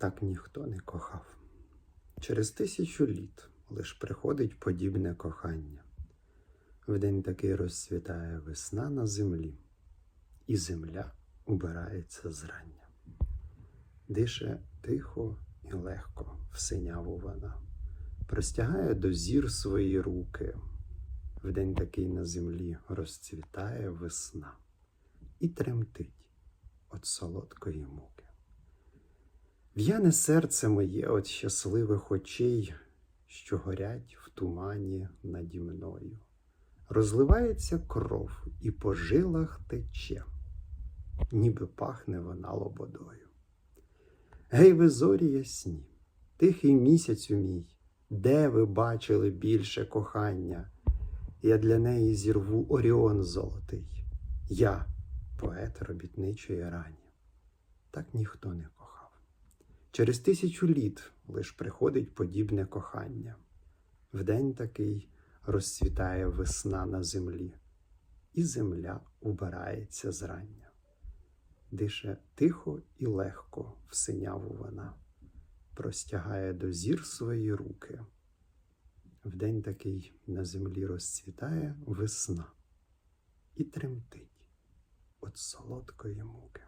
так ніхто не кохав. Через тисячу літ лиш приходить подібне кохання. В день такий розцвітає весна на землі, і земля убирається зрання. Дише тихо і легко в синяву вона, простягає до зір свої руки. В день такий на землі розцвітає весна і тремтить от солодкої муки. В'яне серце моє от щасливих очей, що горять в тумані наді мною. Розливається кров і по жилах тече, ніби пахне вона лободою. Гей, ви зорі ясні, тихий місяцю мій, де ви бачили більше кохання? Я для неї зірву Оріон золотий, я поет робітничої рані. Так ніхто не. Через тисячу літ лиш приходить подібне кохання. В день такий розцвітає весна на землі, і земля убирається зрання. Дише тихо і легко в синяву вона, простягає до зір свої руки. В день такий на землі розцвітає весна і тремтить от солодкої муки.